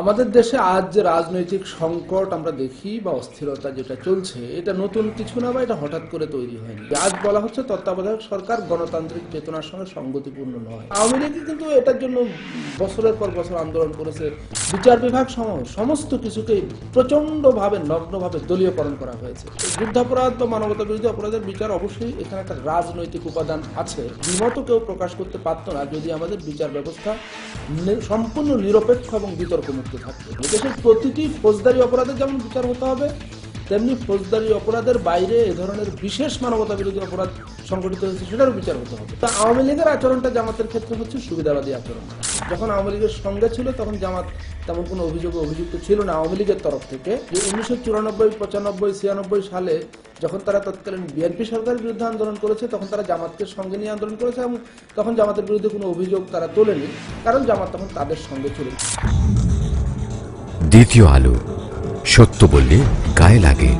আমাদের দেশে আজ যে রাজনৈতিক সংকট আমরা দেখি বা অস্থিরতা যেটা চলছে, এটা নতুন কিছু না বা এটা হঠাৎ করে তৈরি হয়নি? আজ বলা হচ্ছে তত্ত্বাবধায়ক সরকার গণতান্ত্রিক চেতনার সঙ্গে সংগতিপূর্ণ নয়। আওয়ামী লীগ কিন্তু এটার জন্য বছরের পর বছর আন্দোলন করেছে। বিচার বিভাগ সহ সমস্ত কিছুকেই প্রচন্ডভাবে নগ্নভাবে দলীয়করণ করা হয়েছে। যুদ্ধাপরাধ বা মানবতা বিরোধী অপরাধের বিচার অবশ্যই এখানে একটা রাজনৈতিক উপাদান আছে। দ্বিমত কেউ প্রকাশ করতে পারতো না যদি আমাদের বিচার ব্যবস্থা সম্পূর্ণ নিরপেক্ষ এবং বিতর্কমুক্ত থাকতো। দেশের প্রতিটি ফৌজদারি অপরাধের যেমন বিচার হতে হবে, তেমনি ফৌজদারি অপরাধের বাইরে এ ধরনের বিশেষ মানবতা বিরোধী অপরাধ সংগঠিত হয়েছে, সেটারও বিচার হতে হবে। তা আওয়ামী লীগের আচরণটা জামাতের ক্ষেত্রে হচ্ছে সুবিধাবাদী আচরণ। যখন আওয়ামী লীগের সঙ্গে ছিল, তখন জামাত তেমন কোনো অভিযোগে অভিযুক্ত ছিল না আওয়ামী লীগের তরফ থেকে। যে উনিশশো চুরানব্বই, পঁচানব্বই, ছিয়ানব্বই সালে যখন তারা তৎকালীন বিএনপি সরকারের বিরুদ্ধে আন্দোলন করেছে, তখন তারা জামাতকে সঙ্গে নিয়ে আন্দোলন করেছে এবং তখন জামাতের বিরুদ্ধে কোনো অভিযোগ তারা তোলেনি। কারণ জামাত তখন তাদের সঙ্গে ছিল। দ্বিতীয় আলো, সত্য বললে গায়ে লাগে।